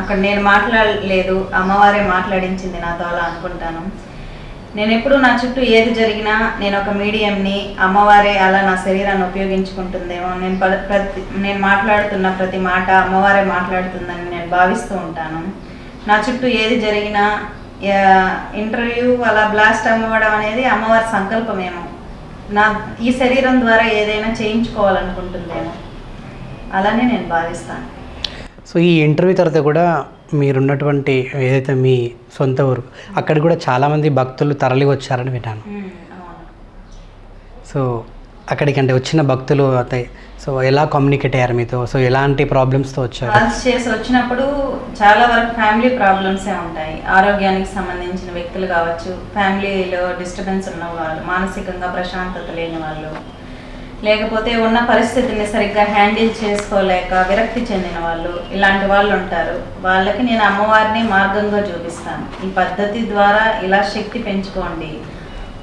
అక్కడ నేను మాట్లాడలేదు అమ్మవారే మాట్లాడించింది నాతో అలా అనుకుంటాను. నేను ఎప్పుడు నా చుట్టూ ఏది జరిగినా నేను ఒక మీడియంని అమ్మవారే అలా నా శరీరాన్ని ఉపయోగించుకుంటుందేమో నేను ప్రతి నేను మాట్లాడుతున్న ప్రతి మాట అమ్మవారే మాట్లాడుతుందని నేను భావిస్తూ ఉంటాను. నా చుట్టూ ఏది జరిగినా ఇంటర్వ్యూ అలా బ్లాస్ట్ అమ్మవడం అనేది అమ్మవారి సంకల్పమేమో. నా ఈ శరీరం ద్వారా ఏదైనా చేయించుకోవాలనుకుంటుందేమో. అలానే నేను భావిస్తాను. సో ఈ ఇంటర్వ్యూ తర్వాత కూడా మీరున్నటువంటి ఏదైతే మీ సొంత ఊరు అక్కడ కూడా చాలామంది భక్తులు తరలి వచ్చారని విన్నాను. సో అక్కడికి అంటే వచ్చిన భక్తులు అయితే సో ఎలా కమ్యూనికేట్ అయ్యారు మీతో? సో ఎలాంటి ప్రాబ్లమ్స్తో వచ్చారు? కాల్స్ చేసి వచ్చినప్పుడు చాలా వరకు ఫ్యామిలీ ప్రాబ్లమ్సే ఉంటాయి. ఆరోగ్యానికి సంబంధించిన వ్యక్తులు కావచ్చు ఫ్యామిలీలో డిస్టర్బెన్స్ ఉన్న వాళ్ళు మానసికంగా ప్రశాంతత లేని వాళ్ళు లేకపోతే ఉన్న పరిస్థితిని సరిగ్గా హ్యాండిల్ చేసుకోలేక విరక్తి చెందిన వాళ్ళు ఇలాంటి వాళ్ళు ఉంటారు. వాళ్ళకి నేను అమ్మవారిని మార్గంగా చూపిస్తాను. ఈ పద్ధతి ద్వారా ఇలా శక్తి పెంచుకోండి.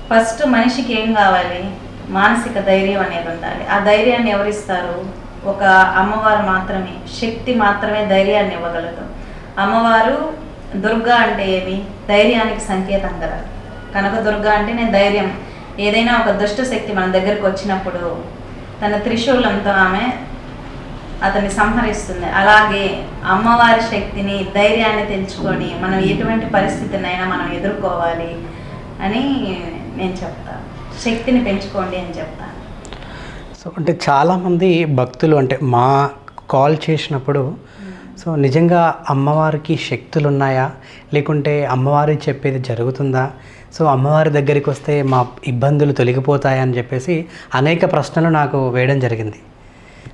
ఫస్ట్ మనిషికి ఏం కావాలి? మానసిక ధైర్యం అనేది ఉండాలి. ఆ ధైర్యాన్ని ఎవరిస్తారు? ఒక అమ్మవారు మాత్రమే. శక్తి మాత్రమే ధైర్యాన్ని ఇవ్వగలదు. అమ్మవారు దుర్గా అంటే ఏమి? ధైర్యానికి సంకేతం కదా కనుక దుర్గా అంటే నేను ధైర్యం. ఏదైనా ఒక దుష్ట శక్తి మన దగ్గరకు వచ్చినప్పుడు తన త్రిశూలంతో ఆమె అతన్ని సంహరిస్తుంది. అలాగే అమ్మవారి శక్తిని ధైర్యాన్ని తెంచుకొని మనం ఎటువంటి పరిస్థితినైనా మనం ఎదుర్కోవాలి అని నేను చెప్తాను శక్తిని పెంచుకోండి అని చెప్తాను సో అంటే చాలామంది భక్తులు అంటే మా కాల్ చేసినప్పుడు సో నిజంగా అమ్మవారికి శక్తులు ఉన్నాయా లేకుంటే అమ్మవారి చెప్పేది జరుగుతుందా? సో అమ్మవారి దగ్గరికి వస్తే మా ఇబ్బందులు తొలగిపోతాయా అని చెప్పేసి అనేక ప్రశ్నలు నాకు వేయడం జరిగింది.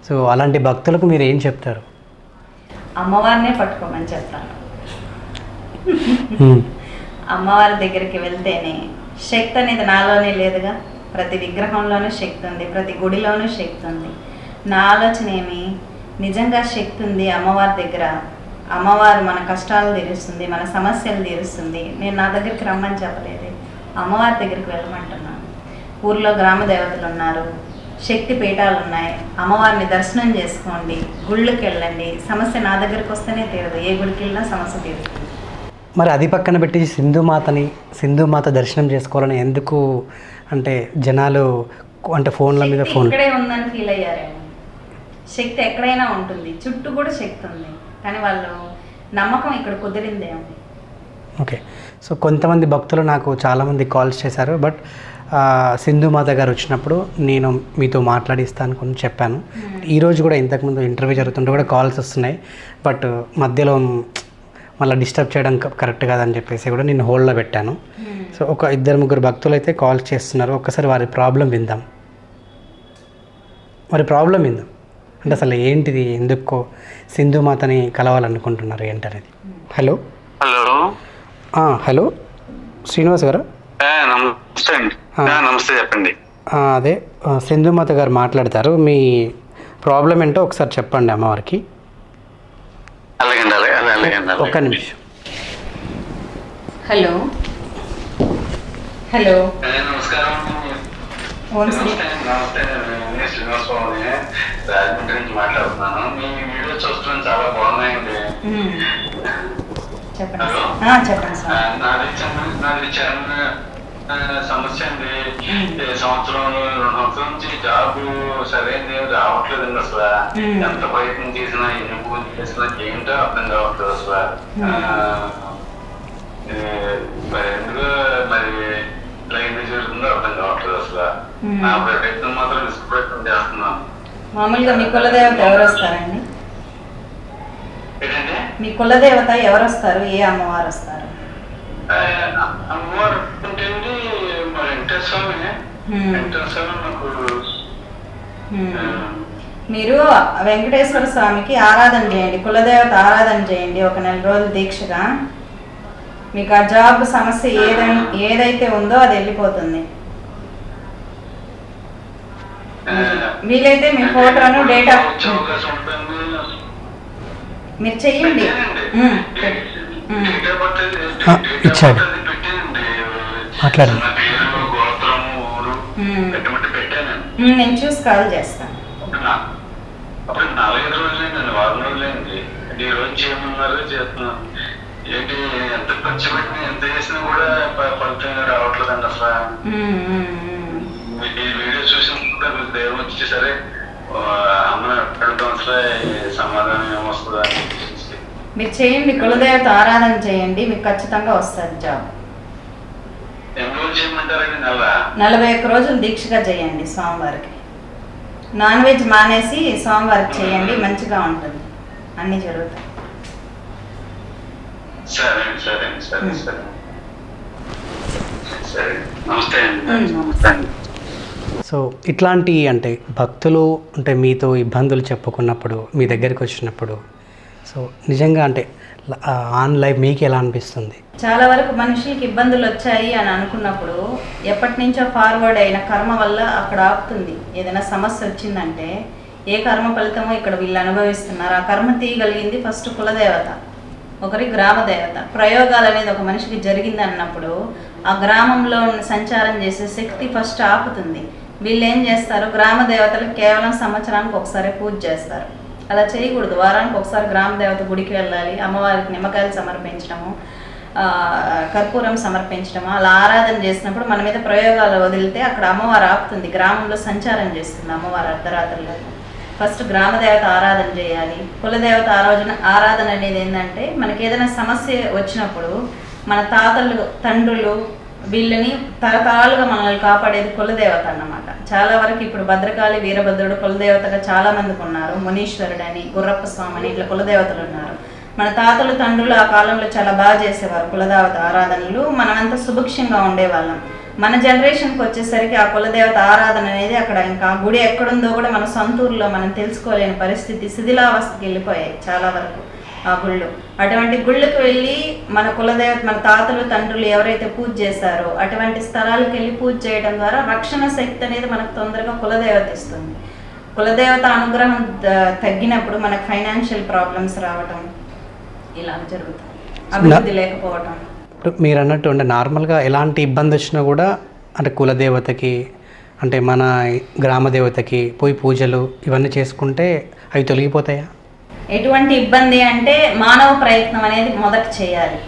సో అలాంటి భక్తులకు మీరు ఏం చెప్తారు? అమ్మవారినే పట్టుకోమని చెప్తాను. అమ్మవారి దగ్గరికి వెళ్తేనే శక్తి అనేది నాలోనే లేదుగా. ప్రతి విగ్రహంలోనూ శక్తి ఉంది ప్రతి గుడిలోనూ శక్తి ఉంది. నా ఆలోచన ఏమి? నిజంగా శక్తి ఉంది అమ్మవారి దగ్గర. అమ్మవారు మన కష్టాలు తీరుస్తుంది మన సమస్యలు తీరుస్తుంది. నేను నా దగ్గరికి రమ్మని చెప్పలేదు. అమ్మవారి దగ్గరికి వెళ్ళమంటున్నాను. ఊర్లో గ్రామ దేవతలు ఉన్నారు. శక్తి పీఠాలు ఉన్నాయి అమ్మవారిని దర్శనం చేసుకోండి. గుళ్ళకి వెళ్ళండి. సమస్య నా దగ్గరికి వస్తేనే తీరదు. ఏ గుడికి వెళ్ళినా సమస్య తీరుతుంది. మరి అది పక్కన పెట్టి సింధు మాతని సింధు మాత దర్శనం చేసుకోవాలని ఎందుకు అంటే జనాలు అంటే ఫోన్ల మీద ఫోన్ ఇక్కడే ఉందని ఫీల్ అయ్యారేమో. శక్తి ఎక్కడైనా ఉంటుంది. చుట్టూ కూడా శక్తి ఉంది. కానీ వాళ్ళు నమ్మకం ఇక్కడ కుదిరిందేమో. ఓకే. సో కొంతమంది భక్తులు నాకు చాలామంది కాల్స్ చేశారు బట్ ఆ, సింధు మాత గారు వచ్చినప్పుడు నేను మీతో మాట్లాడిస్తాను అని చెప్పాను. ఈరోజు కూడా ఇంతకుముందు ఇంటర్వ్యూ జరుగుతుంటే కూడా కాల్స్ వస్తున్నాయి బట్ మధ్యలో మళ్ళీ డిస్టర్బ్ చేయడం క- కరెక్ట్ కాదని చెప్పేసి కూడా నేను హోల్డ్లో పెట్టాను. సో ఒక ఇద్దరు ముగ్గురు భక్తులు అయితే కాల్ చేస్తున్నారు. ఒక్కసారి వారి ప్రాబ్లం విందాం. వారి ప్రాబ్లం విందాం. అంటే అసలు ఏంటిది? ఎందుకో సింధు మాతని కలవాలనుకుంటున్నారు ఏంటనేది. హలో? హలో. ఆ, హలో? శ్రీనివాస్ గారు? నమస్తే అండి. నమస్తే చెప్పండి. అదే సింధుమాత గారు మాట్లాడతారు. మీ ప్రాబ్లం ఏంటో ఒకసారి చెప్పండి అమ్మవారికి. అలాగండి అలాగే అలాగే అలాగండి. ఒక్క. నిమిషం. హలో. హలో. నమస్కారం. మాట్లాడుతున్నాను. మీ వీడియో చూస్తున్నాను చాలా బాగున్నాయండి. చెప్పండి. సార్. నాది చిన్న నాది చిన్న ఆ, సమస్య అండి. సంవత్సరం రెండు సంవత్సరాల నుంచి జాబ్ సరైనది రావట్లేదండి అసలు. ఎంత ప్రయత్నం చేసినా ఎన్ని పూజలు చేసినా ఏంటో అర్థం కావట్లేదు అసలు మరి ఎందుకు మరి లైన్ జరుగుతుందో అర్థం కావట్లేదు అసలు. నా ప్రయత్నం మాత్రం నిష్ప్రయత్నం చేస్తున్నాను. మామూలుగా మీ కులదేవత ఎవరు వస్తారండి? మీ కులదేవత ఎవరు వస్తారు ఏ అమ్మవారు వస్తారు? అమ్మవారు మరి వెంకటేశ్వర నాకు మీరు స్వామికి ఆరాధన చేయండి కులదేవత ఆరాధన చేయండి ఒక నెల రోజులు దీక్షగా. మీకు ఆ జాబ్ సమస్య ఏదై ఏదైతే ఉందో అది వెళ్ళిపోతుంది. వీలైతే మీ ఫోటోను డేట్ ఆఫ్. మీరు చెయ్యండి. ఇచ్చాడు. మాట్లాడండి. నేను చూసి కాల్ చేస్తాను. అప్పుడు నాలుగైదు రోజులైందండి వారం రోజులైంది. అంటే ఈ రోజు చేయమన్నారు చేస్తున్నాను ఏంటి ఎంత ఖర్చు పెట్టినా ఎంత చేసినా కూడా ఫలితం రావట్లేదండి అసలు. ఈ వీడియో మీకు ధైర్యం వచ్చి సరే సమాధానం ఏమొస్తుందా. మీరు చేయండి కులదేవత ఆరాధన చేయండి మీకు ఖచ్చితంగా వస్తుంది జాబ్. నలభై ఒక్క రోజులు దీక్షగా చేయండి స్వామివారికి. నాన్ వెజ్ మానేసి స్వామివారికి చేయండి మంచిగా ఉంటుంది. అన్నీ జరుగుతాయి. సరే అండి సరే అండి సరే ఉమ్. సరే. సరే నమస్తే అండి. నమస్తే. అండి సో ఇట్లాంటి అంటే భక్తులు అంటే మీతో ఇబ్బందులు చెప్పుకున్నప్పుడు మీ దగ్గరికి వచ్చినప్పుడు సో నిజంగా అంటే ఆన్ లైఫ్ మీకు ఎలా అనిపిస్తుంది? చాలా వరకు మనుషులకి ఇబ్బందులు వచ్చాయి అని అనుకున్నప్పుడు ఎప్పటి నుంచో ఫార్వర్డ్ అయిన కర్మ వల్ల అక్కడ ఆపుతుంది. ఏదైనా సమస్య వచ్చిందంటే ఏ కర్మ ఫలితమో ఇక్కడ వీళ్ళు అనుభవిస్తున్నారు. ఆ కర్మ తీయగలిగింది ఫస్ట్ కులదేవత ఒకరి గ్రామ దేవత ప్రయోగాలు అనేది ఒక మనిషికి జరిగింది అన్నప్పుడు ఆ గ్రామంలో సంచారం చేసే శక్తి ఫస్ట్ ఆపుతుంది. వీళ్ళు ఏం చేస్తారు? గ్రామ దేవతలకు కేవలం సంవత్సరానికి ఒకసారి పూజ చేస్తారు. అలా చేయకూడదు. వారానికి ఒకసారి గ్రామ దేవత గుడికి వెళ్ళాలి అమ్మవారికి నిమ్మకాయలు సమర్పించడము కర్పూరం సమర్పించడము అలా ఆరాధన చేసినప్పుడు మన మీద ప్రయోగాలు వదిలితే అక్కడ అమ్మవారు ఆపుతుంది. గ్రామంలో సంచారం చేస్తుంది అమ్మవారు అర్ధరాత్రుల్లో ఫస్ట్ గ్రామ దేవత ఆరాధన చేయాలి. కులదేవత ఆరాధన ఆరాధన అనేది ఏంటంటే మనకి ఏదైనా సమస్య వచ్చినప్పుడు మన తాతలు తండ్రులు వీళ్ళని తరతరాలుగా మనల్ని కాపాడేది కులదేవత అన్నమాట. చాలా వరకు ఇప్పుడు భద్రకాళి వీరభద్రుడు కులదేవతగా చాలా మందికి ఉన్నారు. మునీశ్వరుడు అని గుర్రప్ప స్వామి అని ఇట్లా కులదేవతలు ఉన్నారు. మన తాతలు తండ్రులు ఆ కాలంలో చాలా బాగా చేసేవారు కులదేవత ఆరాధనలు. మనమంతా సుభిక్షంగా ఉండేవాళ్ళం. మన జనరేషన్కి వచ్చేసరికి ఆ కులదేవత ఆరాధన అనేది అక్కడ ఇంకా ఆ గుడి ఎక్కడుందో కూడా మన సొంతూరులో మనం తెలుసుకోలేని పరిస్థితి శిథిలావస్థకి వెళ్ళిపోయాయి చాలా వరకు. ఆ గుళ్ళు. అటువంటి గుళ్ళకు వెళ్ళి మన కులదేవత మన తాతలు తండ్రులు ఎవరైతే పూజ చేశారో అటువంటి స్థలాలకు వెళ్ళి పూజ చేయడం ద్వారా రక్షణ శక్తి అనేది మనకు తొందరగా కులదేవత ఇస్తుంది. కులదేవత అనుగ్రహం తగ్గినప్పుడు మనకు ఫైనాన్షియల్ ప్రాబ్లమ్స్ రావటం ఇలా జరుగుతాయి. అభివృద్ధి లేకపోవటం. మీరు అన్నట్టు అంటే నార్మల్గా ఎలాంటి ఇబ్బంది వచ్చినా కూడా అంటే కులదేవతకి అంటే మన గ్రామ దేవతకి పోయి పూజలు ఇవన్నీ చేసుకుంటే అవి తొలగిపోతాయా? ఎటువంటి ఇబ్బంది అంటే మానవ ప్రయత్నం అనేది మొదట చేయాలి.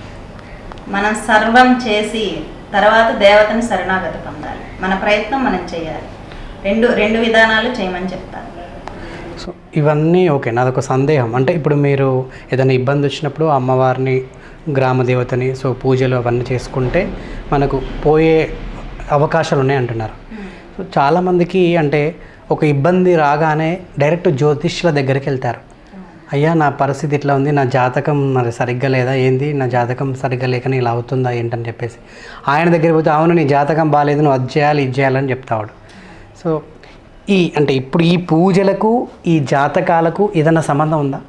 మనం సర్వం చేసి తర్వాత దేవతని శరణాగతి పొందాలి. మన ప్రయత్నం మనం చేయాలి. రెండు రెండు విధానాలు చేయమని చెప్తాను. సో ఇవన్నీ ఓకే. నాదొక సందేహం. అంటే ఇప్పుడు మీరు ఏదైనా ఇబ్బంది వచ్చినప్పుడు అమ్మవారిని గ్రామ దేవతని సో పూజలు అవన్నీ చేసుకుంటే మనకు పోయే అవకాశాలు ఉన్నాయి అంటున్నారు. సో చాలామందికి అంటే ఒక ఇబ్బంది రాగానే డైరెక్ట్ జ్యోతిష్యుల దగ్గరికి వెళ్తారు. అయ్యా నా పరిస్థితి ఇట్లా ఉంది. నా జాతకం మరి సరిగ్గా లేదా? ఏంది? నా జాతకం సరిగ్గా లేకని ఇలా అవుతుందా? ఏంటని చెప్పేసి. ఆయన దగ్గర పోతే అవును నీ జాతకం బాగాలేదు నువ్వు అది చేయాలి ఇది చేయాలని చెప్తావాడు. సో ఈ అంటే ఇప్పుడు ఈ పూజలకు ఈ జాతకాలకు ఏదైనా సంబంధం ఉందా?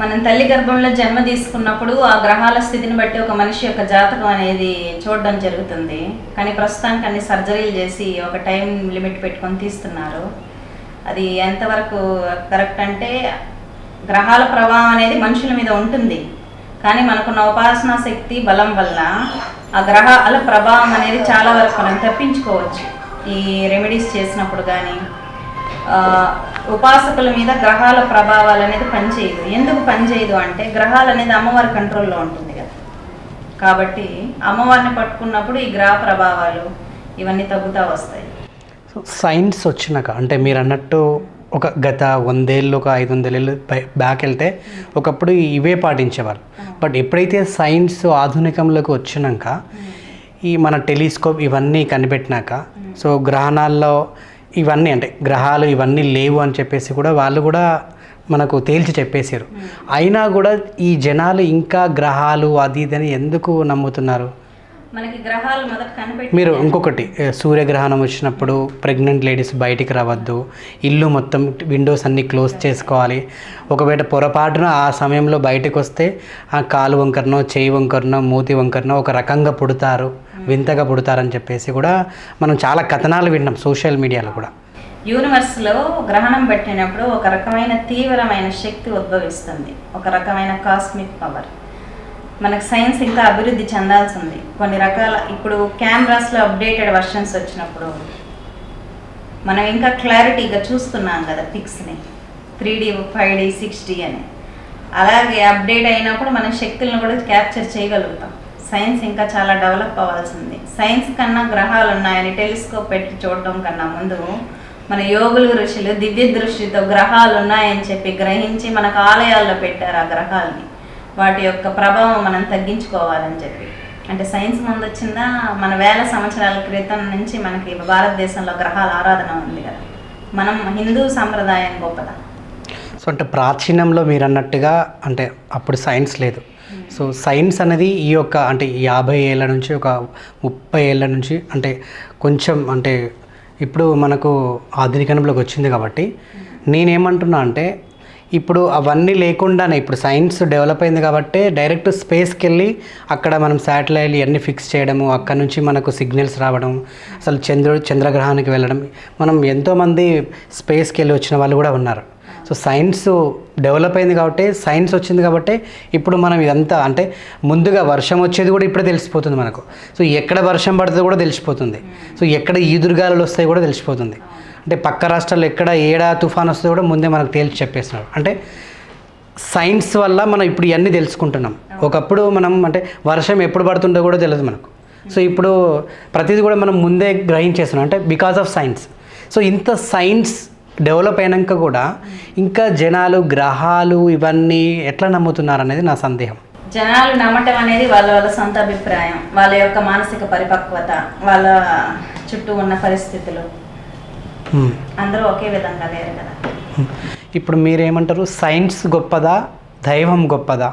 మనం తల్లి గర్భంలో జన్మ తీసుకున్నప్పుడు ఆ గ్రహాల స్థితిని బట్టి ఒక మనిషి యొక్క జాతకం అనేది చూడడం జరుగుతుంది. కానీ ప్రస్తుతానికి అన్ని సర్జరీలు చేసి ఒక టైం లిమిట్ పెట్టుకొని తీస్తున్నారు. అది ఎంతవరకు కరెక్ట్ అంటే గ్రహాల ప్రభావం అనేది మనుషుల మీద ఉంటుంది. కానీ మనకున్న ఉపాసనా శక్తి బలం వల్ల ఆ గ్రహాల ప్రభావం అనేది చాలా వరకు మనం తప్పించుకోవచ్చు. ఈ రెమెడీస్ చేసినప్పుడు కానీ ఉపాసకుల మీద గ్రహాల ప్రభావాలు అనేది పనిచేయదు. ఎందుకు పనిచేయదు అంటే గ్రహాలు అనేది అమ్మవారి కంట్రోల్లో ఉంటుంది కదా. కాబట్టి అమ్మవారిని పట్టుకున్నప్పుడు ఈ గ్రహ ప్రభావాలు ఇవన్నీ తగ్గుతూ వస్తాయి. సో సైన్స్ వచ్చినాక అంటే మీరు అన్నట్టు ఒక గత వందేళ్ళు ఒక ఐదు వందలేళ్ళు బ్యాక్ వెళ్తే ఒకప్పుడు ఇవే పాటించేవారు. బట్ ఎప్పుడైతే సైన్స్ ఆధునికంలోకి వచ్చినాక ఈ మన టెలిస్కోప్ ఇవన్నీ కనిపెట్టినాక సో గ్రహణాల్లో ఇవన్నీ అంటే గ్రహాలు ఇవన్నీ లేవు అని చెప్పేసి కూడా వాళ్ళు కూడా మనకు తేల్చి చెప్పేశారు. అయినా కూడా ఈ జనాలు ఇంకా గ్రహాలు అది ఇది అని ఎందుకు నమ్ముతున్నారు? మనకి గ్రహాలు మొదట కనిపెట్టి మీరు ఇంకొకటి సూర్యగ్రహణం వచ్చినప్పుడు ప్రెగ్నెంట్ లేడీస్ బయటికి రావద్దు ఇల్లు మొత్తం విండోస్ అన్నీ క్లోజ్ చేసుకోవాలి. ఒకవేళ పొరపాటున ఆ సమయంలో బయటకు వస్తే ఆ కాలు వంకరనో చేయి వంకరనో మూతి వంకరనో ఒక రకంగా పుడతారు వింతగా పుడతారని చెప్పేసి కూడా మనం చాలా కథనాలు విన్నాం సోషల్ మీడియాలో కూడా. యూనివర్స్లో గ్రహణం పెట్టినప్పుడు ఒక రకమైన తీవ్రమైన శక్తి ఉద్భవిస్తుంది. ఒక రకమైన కాస్మిక్ పవర్. మనకు సైన్స్ ఇంకా అభివృద్ధి చెందాల్సి ఉంది కొన్ని రకాల ఇప్పుడు కెమెరాస్లో అప్డేటెడ్ వర్షన్స్ వచ్చినప్పుడు మనం ఇంకా క్లారిటీగా చూస్తున్నాం కదా పిక్స్ని. Three D five D six D అని. అలాగే అప్డేట్ అయినప్పుడు మనం శక్తులను కూడా క్యాప్చర్ చేయగలుగుతాం. సైన్స్ ఇంకా చాలా డెవలప్ అవ్వాల్సింది. సైన్స్ కన్నా గ్రహాలు ఉన్నాయని టెలిస్కోప్ పెట్టి చూడటం కన్నా ముందు మన యోగులు ఋషులు దివ్య దృష్టితో గ్రహాలు ఉన్నాయని చెప్పి గ్రహించి మనకు ఆలయాల్లో పెట్టారు ఆ గ్రహాలని. వాటి యొక్క ప్రభావం మనం తగ్గించుకోవాలని చెప్పి. అంటే సైన్స్ ముందు వచ్చిందా మన వేల సంవత్సరాల క్రితం నుంచి మనకి భారతదేశంలో గ్రహాల ఆరాధన ఉంది కదా. మనం హిందూ సంప్రదాయం గొప్పదా? సో అంటే ప్రాచీనంలో మీరు అన్నట్టుగా అంటే అప్పుడు సైన్స్ లేదు. సో సైన్స్ అనేది ఈ యొక్క అంటే యాభై ఏళ్ళ నుంచి ఒక ముప్పై ఏళ్ళ నుంచి అంటే కొంచెం అంటే ఇప్పుడు మనకు ఆధునికంలోకి వచ్చింది కాబట్టి నేనేమంటున్నా అంటే ఇప్పుడు అవన్నీ లేకుండానే ఇప్పుడు సైన్స్ డెవలప్ అయింది కాబట్టి డైరెక్ట్ స్పేస్కి వెళ్ళి అక్కడ మనం శాటిలైట్లు ఇవన్నీ ఫిక్స్ చేయడము అక్కడ నుంచి మనకు సిగ్నల్స్ రావడం అసలు చంద్రుడు చంద్రగ్రహానికి వెళ్ళడం మనం ఎంతోమంది స్పేస్కి వెళ్ళి వచ్చిన వాళ్ళు కూడా ఉన్నారు. సో సైన్స్ డెవలప్ అయింది కాబట్టి సైన్స్ వచ్చింది కాబట్టి ఇప్పుడు మనం ఇదంతా అంటే ముందుగా వర్షం వచ్చేది కూడా ఇప్పుడే తెలిసిపోతుంది మనకు. సో ఎక్కడ వర్షం పడుతుందో కూడా తెలిసిపోతుంది. సో ఎక్కడ ఈదురుగాలు వస్తాయి కూడా తెలిసిపోతుంది. అంటే పక్క రాష్ట్రాల్లో ఎక్కడ ఏడా తుఫాన్ వస్తుందో కూడా ముందే మనకు తేల్చి చెప్పేస్తున్నారు అంటే సైన్స్ వల్ల మనం ఇప్పుడు ఇవన్నీ తెలుసుకుంటున్నాం. ఒకప్పుడు మనం అంటే వర్షం ఎప్పుడు పడుతుందో కూడా తెలియదు మనకు. సో ఇప్పుడు ప్రతిదీ కూడా మనం ముందే గ్రహించేస్తున్నాం. అంటే బికాస్ ఆఫ్ సైన్స్ సో ఇంత సైన్స్ డెవలప్ అయినాక కూడా ఇంకా జనాలు గ్రహాలు ఇవన్నీ ఎట్లా నమ్ముతున్నారు అనేది నా సందేహం. జనాలు నమ్మటం అనేది వాళ్ళ వాళ్ళ సొంత అభిప్రాయం. వాళ్ళ యొక్క మానసిక పరిపక్వత వాళ్ళ చుట్టూ ఉన్న పరిస్థితులు. అందరూ ఒకే విధంగా లేరు కదా. Hmm. ఇప్పుడు మీరేమంటారు? సైన్స్ గొప్పదా? దైవం గొప్పదా?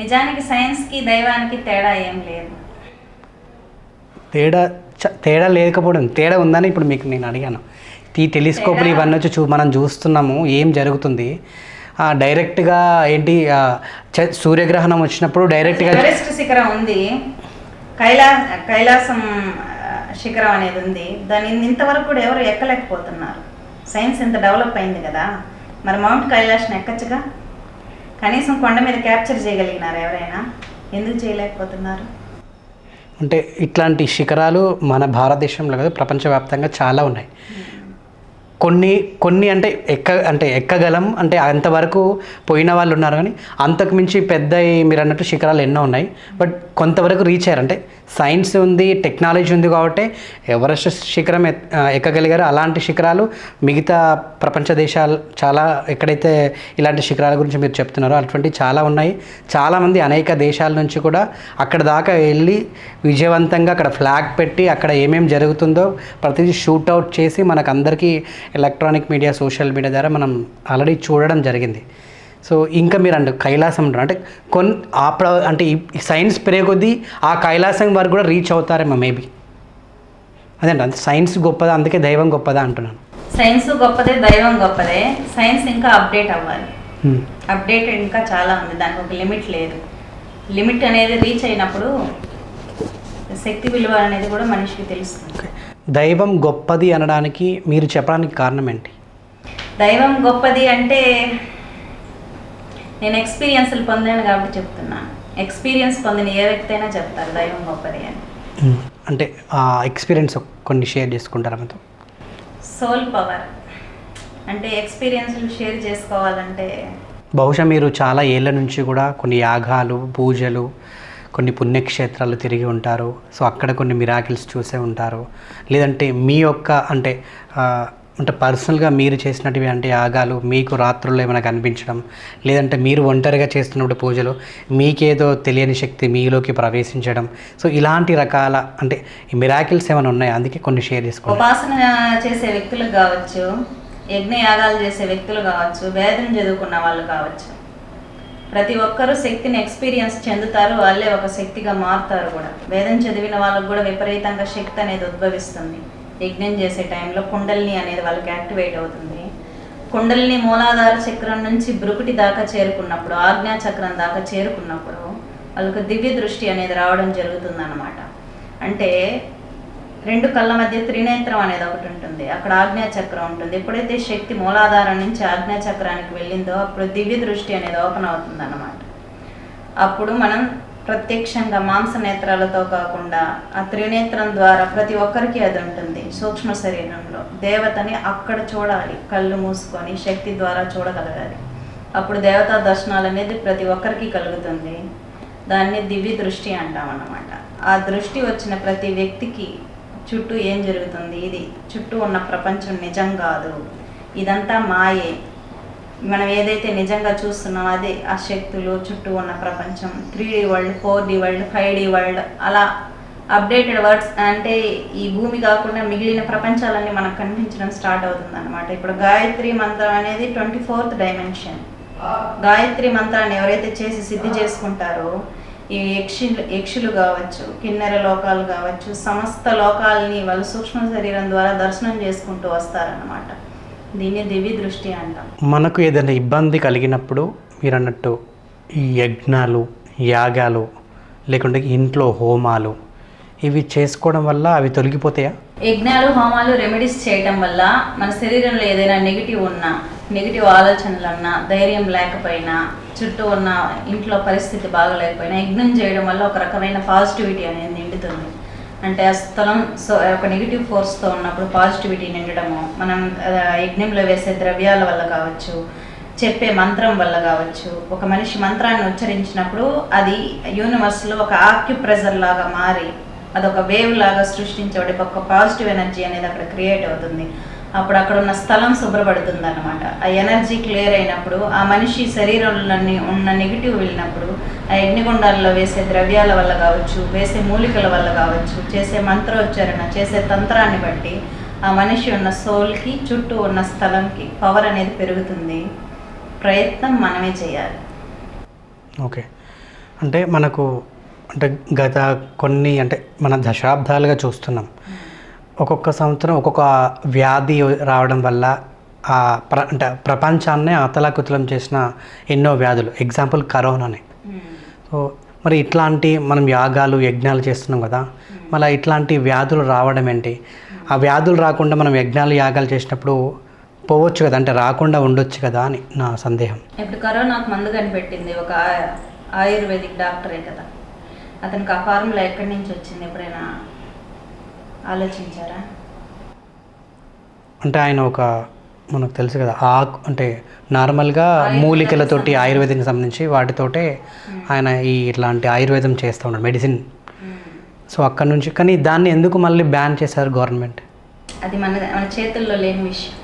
నిజానికి సైన్స్కి దైవానికి తేడా ఏం లేదు. తేడా తేడా లేకపోవడం తేడా ఉందని ఇప్పుడు మీకు నేను అడిగాను. ఈ టెలిస్కోప్లు ఇవన్నీ వచ్చి చూ మనం చూస్తున్నాము ఏం జరుగుతుంది? డైరెక్ట్గా ఏంటి సూర్యగ్రహణం వచ్చినప్పుడు డైరెక్ట్గా శిఖరం ఉంది. కైలా కైలాసం శిఖరం అనేది ఉంది. దాని ఇంతవరకు కూడా ఎవరు ఎక్కలేకపోతున్నారు. సైన్స్ ఇంత డెవలప్ అయింది కదా. మరి మౌంట్ కైలాష్ని ఎక్కచ్చుగా? కనీసం కొండ మీద క్యాప్చర్ చేయగలిగినారు ఎవరైనా? ఎందుకు చేయలేకపోతున్నారు? అంటే ఇట్లాంటి శిఖరాలు మన భారతదేశంలో కాదు ప్రపంచవ్యాప్తంగా చాలా ఉన్నాయి. కొన్ని కొన్ని అంటే ఎక్క అంటే ఎక్కగలం అంటే అంతవరకు పోయిన వాళ్ళు ఉన్నారు కానీ అంతకు మించి పెద్ద మీరు అన్నట్టు శిఖరాలు ఎన్నో ఉన్నాయి. బట్ కొంతవరకు రీచ్ అయ్యారు. అంటే సైన్స్ ఉంది టెక్నాలజీ ఉంది కాబట్టి ఎవరెస్ట్ శిఖరం ఎక్కగలిగారు అలాంటి శిఖరాలు మిగతా ప్రపంచ దేశాలు చాలా ఎక్కడైతే ఇలాంటి శిఖరాల గురించి మీరు చెప్తున్నారో అటువంటి చాలా ఉన్నాయి. చాలామంది అనేక దేశాల నుంచి కూడా అక్కడ దాకా వెళ్ళి విజయవంతంగా అక్కడ ఫ్లాగ్ పెట్టి అక్కడ ఏమేమి జరుగుతుందో ప్రతిదీ షూట్అవుట్ చేసి మనకు అందరికీ ఎలక్ట్రానిక్ మీడియా సోషల్ మీడియా ద్వారా మనం ఆల్రెడీ చూడడం జరిగింది. సో ఇంకా మీరు అంటే కైలాసం అంటారు. అంటే కొన్ ఆ ప్ర అంటే సైన్స్ పెరిగే కొద్దీ ఆ కైలాసం వరకు కూడా రీచ్ అవుతారేమో మేబీ అదేంటి? అంతే సైన్స్ గొప్పదా? అందుకే దైవం గొప్పదా అంటున్నాను. సైన్స్ గొప్పదే దైవం గొప్పదే. సైన్స్ ఇంకా అప్డేట్ అవ్వాలి. అప్డేట్ ఇంకా చాలా ఉంది. దానికి ఒక లిమిట్ లేదు. లిమిట్ అనేది రీచ్ అయినప్పుడు శక్తి విలువ అనేది కూడా మనిషికి తెలుస్తుంది. దైవం గొప్పది అనడానికి మీరు చెప్పడానికి కారణం ఏంటి? దైవం గొప్పది అంటే నేను ఎక్స్పీరియన్స్లు పొందాను కాబట్టి చెప్తున్నాను. ఎక్స్పీరియన్స్ పొందిన ఏ వ్యక్తి అయినా చెప్తారు దైవం గొప్పది అని. అంటే ఆ ఎక్స్పీరియన్స్ కొన్ని షేర్ చేసుకుంటారా మీతో? సోల్ పవర్ అంటే ఎక్స్పీరియన్స్లు షేర్ చేసుకోవాలంటే బహుశా మీరు చాలా ఏళ్ళ నుంచి కూడా కొన్ని యాగాలు పూజలు కొన్ని పుణ్యక్షేత్రాలు తిరిగి ఉంటారు. సో అక్కడ కొన్ని మిరాకిల్స్ చూసే ఉంటారు. లేదంటే మీ యొక్క అంటే అంటే పర్సనల్గా మీరు చేసినటువంటి అంటే యాగాలు మీకు రాత్రుల్లో ఏమైనా కనిపించడం లేదంటే మీరు ఒంటరిగా చేస్తున్నప్పుడు పూజలు మీకేదో తెలియని శక్తి మీలోకి ప్రవేశించడం. సో ఇలాంటి రకాల అంటే మిరాకిల్స్ ఏమైనా ఉన్నాయా? అందుకే కొన్ని షేర్ చేసుకోండి ఉపాసన చేసే వ్యక్తులు కావచ్చు యజ్ఞయాగాలు చేసే వ్యక్తులు కావచ్చు వేదం చదువుకున్న వాళ్ళు కావచ్చు. ప్రతి ఒక్కరూ శక్తిని ఎక్స్పీరియన్స్ చెందుతారు వాళ్ళే ఒక శక్తిగా మారుతారు కూడా. వేదం చదివిన వాళ్ళకు కూడా విపరీతంగా శక్తి అనేది ఉద్భవిస్తుంది. యజ్ఞం చేసే టైంలో కుండల్ని అనేది వాళ్ళకి యాక్టివేట్ అవుతుంది. కుండల్ని మూలాధార చక్రం నుంచి బ్రుకుటి దాకా చేరుకున్నప్పుడు ఆజ్ఞా చక్రం దాకా చేరుకున్నప్పుడు వాళ్ళకు దివ్య దృష్టి అనేది రావడం జరుగుతుంది అంటే రెండు కళ్ళ మధ్య త్రినేత్రం అనేది ఒకటి ఉంటుంది. అక్కడ ఆజ్ఞా చక్రం ఉంటుంది. ఎప్పుడైతే శక్తి మూలాధారం నుంచి ఆజ్ఞా చక్రానికి వెళ్ళిందో అప్పుడు దివ్య దృష్టి అనేది ఓపెన్ అవుతుంది అన్నమాట అప్పుడు మనం ప్రత్యక్షంగా మాంస నేత్రాలతో కాకుండా ఆ త్రినేత్రం ద్వారా ప్రతి ఒక్కరికి అది ఉంటుంది సూక్ష్మ శరీరంలో. దేవతని అక్కడ చూడాలి కళ్ళు మూసుకొని శక్తి ద్వారా చూడగలగాలి. అప్పుడు దేవతా దర్శనాలు అనేది ప్రతి ఒక్కరికి కలుగుతుంది. దాన్ని దివ్య దృష్టి అంటాం అన్నమాట. ఆ దృష్టి వచ్చిన ప్రతి వ్యక్తికి చుట్టూ ఏం జరుగుతుంది? ఇది చుట్టూ ఉన్న ప్రపంచం నిజం కాదు. ఇదంతా మాయే. మనం ఏదైతే నిజంగా చూస్తున్నామో అదే ఆ శక్తులు చుట్టూ ఉన్న ప్రపంచం three D world four D world five D world అలా అప్డేటెడ్ వర్డ్స్ అంటే ఈ భూమి కాకుండా మిగిలిన ప్రపంచాలన్నీ మనకు కనిపించడం స్టార్ట్ అవుతుంది అనమాట ఇప్పుడు గాయత్రి మంత్రం అనేది ట్వంటీ ఫోర్త్ డైమెన్షన్ గాయత్రి మంత్రాన్ని ఎవరైతే చేసి సిద్ధి చేసుకుంటారో ఈ యక్షులు యక్షులు కావచ్చు కిన్నెర లోకాలు కావచ్చు సమస్త లోకాలని వాళ్ళు సూక్ష్మ శరీరం ద్వారా దర్శనం చేసుకుంటూ వస్తారనమాట దీన్ని దివ్య దృష్టి అంటాం. మనకు ఏదైనా ఇబ్బంది కలిగినప్పుడు మీరు అన్నట్టు ఈ యజ్ఞాలు యాగాలు లేకుంటే ఇంట్లో హోమాలు ఇవి చేసుకోవడం వల్ల అవి తొలగిపోతాయా? యజ్ఞాలు హోమాలు రెమెడీస్ చేయడం వల్ల మన శరీరంలో ఏదైనా నెగిటివ్ ఉన్నా నెగిటివ్ ఆలోచనలు ఉన్నా ధైర్యం లేకపోయినా చుట్టూ ఉన్న ఇంట్లో పరిస్థితి బాగలేకపోయినా యజ్ఞం చేయడం వల్ల ఒక రకమైన పాజిటివిటీ అనేది నిండుతుంది. అంటే ఆ స్థలం సో ఒక నెగిటివ్ ఫోర్స్తో ఉన్నప్పుడు పాజిటివిటీ నిండడము మనం యజ్ఞంలో వేసే ద్రవ్యాల వల్ల కావచ్చు చెప్పే మంత్రం వల్ల కావచ్చు ఒక మనిషి మంత్రాన్ని ఉచ్చరించినప్పుడు అది యూనివర్స్లో ఒక ఆక్యుప్రెజర్ లాగా మారి అదొక వేవ్ లాగా సృష్టించబడి ఒక పాజిటివ్ ఎనర్జీ అనేది అక్కడ క్రియేట్ అవుతుంది. అప్పుడు అక్కడ ఉన్న స్థలం శుభ్రపడుతుంది అనమాట ఆ ఎనర్జీ క్లియర్ అయినప్పుడు ఆ మనిషి శరీరంలో ఉన్న నెగిటివ్ వెళ్ళినప్పుడు ఆ యజ్ఞగుండాల్లో వేసే ద్రవ్యాల వల్ల కావచ్చు వేసే మూలికల వల్ల కావచ్చు చేసే మంత్రోచ్చారణ చేసే తంత్రాన్ని బట్టి ఆ మనిషి ఉన్న సోల్కి చుట్టూ ఉన్న స్థలంకి పవర్ అనేది పెరుగుతుంది. ప్రయత్నం మనమే చేయాలి. ఓకే. అంటే మనకు అంటే గత కొన్ని అంటే మన దశాబ్దాలుగా చూస్తున్నాం. ఒక్కొక్క సంవత్సరం ఒక్కొక్క వ్యాధి రావడం వల్ల ఆ ప్ర అంటే ప్రపంచాన్నే అతలాకుతలం చేసిన ఎన్నో వ్యాధులు. ఎగ్జాంపుల్ కరోనానే సో మరి ఇట్లాంటి మనం యాగాలు యజ్ఞాలు చేస్తున్నాం కదా. మళ్ళీ ఇట్లాంటి వ్యాధులు రావడం ఏంటి? ఆ వ్యాధులు రాకుండా మనం యజ్ఞాలు యాగాలు చేసినప్పుడు పోవచ్చు కదా. అంటే రాకుండా ఉండొచ్చు కదా అని నా సందేహం. ఇప్పుడు కరోనాకు మందు కనిపెట్టింది ఒక ఆయుర్వేదిక్ డాక్టరే కదా. అతనికి ఆ ఫార్ములా ఎక్కడి నుంచి వచ్చింది ఎప్పుడైనా? ఆలోచించారా? అంటే ఆయన ఒక మనకు తెలుసు కదా ఆకు అంటే నార్మల్గా మూలికలతోటి ఆయుర్వేదంకి సంబంధించి వాటితోటే ఆయన ఈ ఇట్లాంటి ఆయుర్వేదం చేస్తూ ఉన్నాడు మెడిసిన్. సో అక్కడ నుంచి కానీ దాన్ని ఎందుకు మళ్ళీ బ్యాన్ చేశారు గవర్నమెంట్? అది మన మన చేతుల్లో లేని విషయం.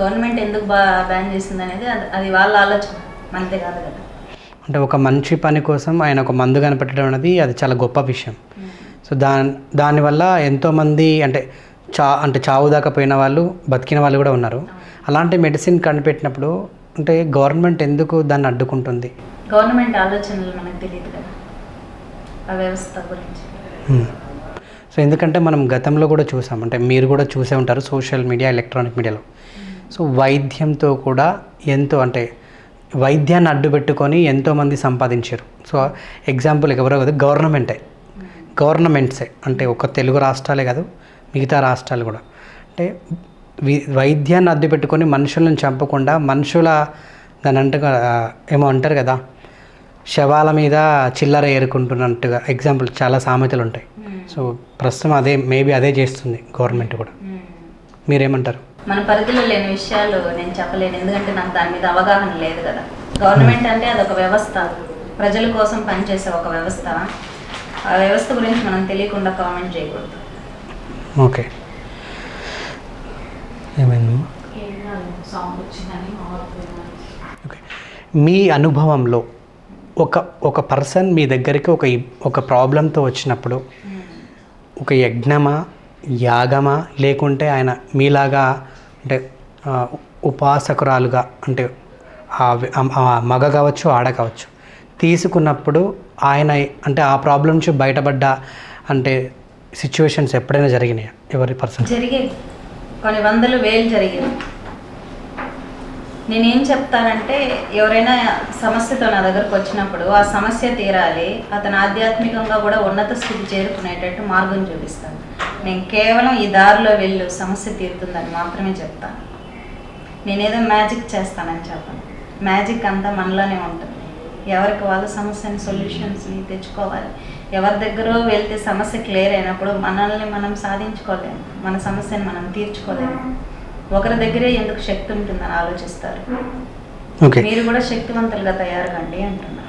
గవర్నమెంట్ ఎందుకు బ్యాన్ చేసింది అనేది అది అది వాళ్ళ ఆలోచన. మనదే కాదు కదా. అంటే ఒక మంచి పని కోసం ఆయన ఒక మందు కనిపెట్టడం అనేది అది చాలా గొప్ప విషయం. సో దాని దానివల్ల ఎంతోమంది అంటే చా అంటే చావు దాకా పోయిన వాళ్ళు బతికిన వాళ్ళు కూడా ఉన్నారు. అలాంటి మెడిసిన్ కనిపెట్టినప్పుడు అంటే గవర్నమెంట్ ఎందుకు దాన్ని అడ్డుకుంటుంది? గవర్నమెంట్ ఆలోచనలు మనకు తెలియదు కదా. ఆ వ్యవస్థ గురించి. సో ఎందుకంటే మనం గతంలో కూడా చూసాం అంటే మీరు కూడా చూసే ఉంటారు సోషల్ మీడియా ఎలక్ట్రానిక్ మీడియాలో సో వైద్యంతో కూడా ఎంతో అంటే వైద్యాన్ని అడ్డు పెట్టుకొని ఎంతోమంది సంపాదించారు. సో ఎగ్జాంపుల్ ఎవరో కదా గవర్నమెంటే గవర్నమెంట్సే అంటే ఒక తెలుగు రాష్ట్రాలే కాదు మిగతా రాష్ట్రాలు కూడా. అంటే వి- వైద్యాన్ని అడ్డు పెట్టుకొని మనుషులను చంపకుండా మనుషుల దాని అంటే ఏమో అంటారు కదా శవాల మీద చిల్లర ఏరుకుంటున్నట్టుగా ఎగ్జాంపుల్ చాలా సామెతలు ఉంటాయి. సో ప్రస్తుతం అదే మేబీ అదే చేస్తుంది గవర్నమెంట్ కూడా. మీరేమంటారు? మన పరిధిలో లేని విషయాలు నేను చెప్పలేను ఎందుకంటే నాకు దాని మీద అవగాహన లేదు కదా. గవర్నమెంట్ అంటే అదొక వ్యవస్థ ప్రజల కోసం పనిచేసే ఒక వ్యవస్థ. ఆ వ్యవస్థ గురించి మనం తెలియకుండా కామెంట్ చేయకూడదు. ఓకే. ఏమైంది? ఓకే. మీ అనుభవంలో ఒక ఒక పర్సన్ మీ దగ్గరికి ఒక ఒక ప్రాబ్లంతో వచ్చినప్పుడు ఒక యజ్ఞమా యాగమా లేకుంటే ఆయన మీలాగా అంటే ఆ, ఉపాసకురాలుగా అంటే మగ కావచ్చు ఆడ కావచ్చు తీసుకున్నప్పుడు ఆయన అంటే ఆ ప్రాబ్లం నుంచి బయటపడ్డ అంటే సిచ్యువేషన్స్ ఎప్పుడైనా జరిగినాయా? ఎవరి పర్సన్ జరిగేది కొన్ని వందలు వేలు జరిగాయి. నేనేం చెప్తానంటే ఎవరైనా సమస్యతో నా దగ్గరకు వచ్చినప్పుడు ఆ సమస్య తీరాలి అతను ఆధ్యాత్మికంగా కూడా ఉన్నత స్థితి చేరుకునేటట్టు మార్గం చూపిస్తాను నేను కేవలం ఈ దారిలో వెళ్ళు సమస్య తీరుతుందని మాత్రమే చెప్తాను. నేనేదో మ్యాజిక్ చేస్తానని చెప్పను. మ్యాజిక్ అంతా మనలోనే ఉంటుంది. ఎవరికి వాళ్ళ సమస్యని సొల్యూషన్స్ని తెచ్చుకోవాలి. ఎవరి దగ్గర వెళ్తే సమస్య క్లియర్ అయినప్పుడు మనల్ని మనం సాధించుకోలేము మన సమస్యని మనం తీర్చుకోలేము ఒకరి దగ్గరే ఎందుకు శక్తి ఉంటుందని ఆలోచిస్తారు. ఓకే మీరు కూడా శక్తివంతులుగా తయారు కండి అంటున్నా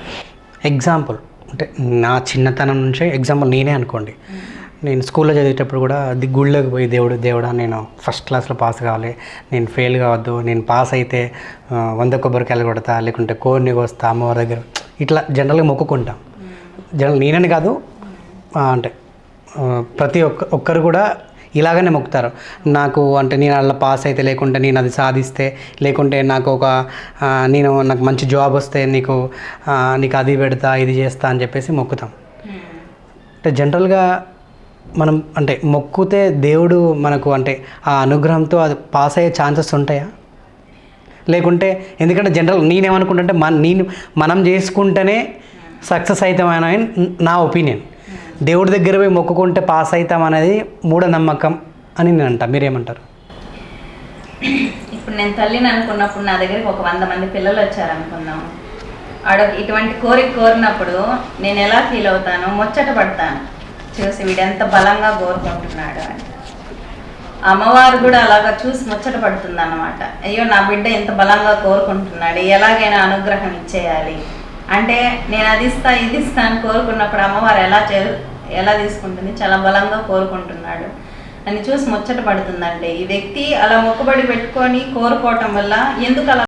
ఎగ్జాంపుల్ అంటే నా చిన్నతనం నుంచే ఎగ్జాంపుల్ నేనే అనుకోండి. నేను స్కూల్లో చదివేటప్పుడు కూడా అది గుళ్ళోకి పోయి దేవుడు దేవుడా నేను ఫస్ట్ క్లాస్లో పాస్ కావాలి. నేను ఫెయిల్ కావద్దు. నేను పాస్ అయితే వంద కొబ్బరికాయలు కొడతా లేకుంటే కోడిని కోస్తా అమ్మవారి దగ్గర. ఇట్లా జనరల్గా మొక్కుకుంటాం. జనరల్ నేనని కాదు అంటే ప్రతి ఒక్క ఒక్కరు కూడా ఇలాగనే మొక్కుతారు. నాకు అంటే నేను అలా పాస్ అయితే లేకుంటే నేను అది సాధిస్తే లేకుంటే నాకు ఒక నేను నాకు మంచి జాబ్ వస్తే నీకు నీకు అది పెడతా ఇది చేస్తా అని చెప్పేసి మొక్కుతాం. అంటే జనరల్గా మనం అంటే మొక్కుతే దేవుడు మనకు అంటే ఆ అనుగ్రహంతో అది పాస్ అయ్యే ఛాన్సెస్ ఉంటాయా? లేకుంటే ఎందుకంటే జనరల్ నేనేమనుకుంటుంటే మన నేను మనం చేసుకుంటేనే సక్సెస్ అవుతామని నా ఒపీనియన్ దేవుడి దగ్గర పోయి మొక్కుకుంటే పాస్ అవుతాం అనేది మూఢనమ్మకం అని నేను అంట. మీరేమంటారు? ఇప్పుడు నేను తల్లిని అనుకున్నప్పుడు నా దగ్గరికి ఒక వంద మంది పిల్లలు వచ్చారు అనుకుందాం ఆడ ఇటువంటి కోరిక కోరినప్పుడు నేను ఎలా ఫీల్ అవుతాను? ముచ్చట పడతాను. చూసి వీడు ఎంత బలంగా కోరుకుంటున్నాడు అని. అమ్మవారు కూడా అలాగా చూసి ముచ్చట పడుతుంది అనమాట అయ్యో నా బిడ్డ ఇంత బలంగా కోరుకుంటున్నాడు ఎలాగైనా అనుగ్రహం ఇచ్చేయాలి. అంటే నేను అది ఇస్తా ఇది ఇస్తా అని కోరుకున్నప్పుడు అమ్మవారు ఎలా చే ఎలా తీసుకుంటుంది? చాలా బలంగా కోరుకుంటున్నాడు అని చూసి ముచ్చట పడుతుందండి. ఈ వ్యక్తి అలా మొక్కుబడి పెట్టుకొని కోరుకోవటం వల్ల ఎందుకు అలా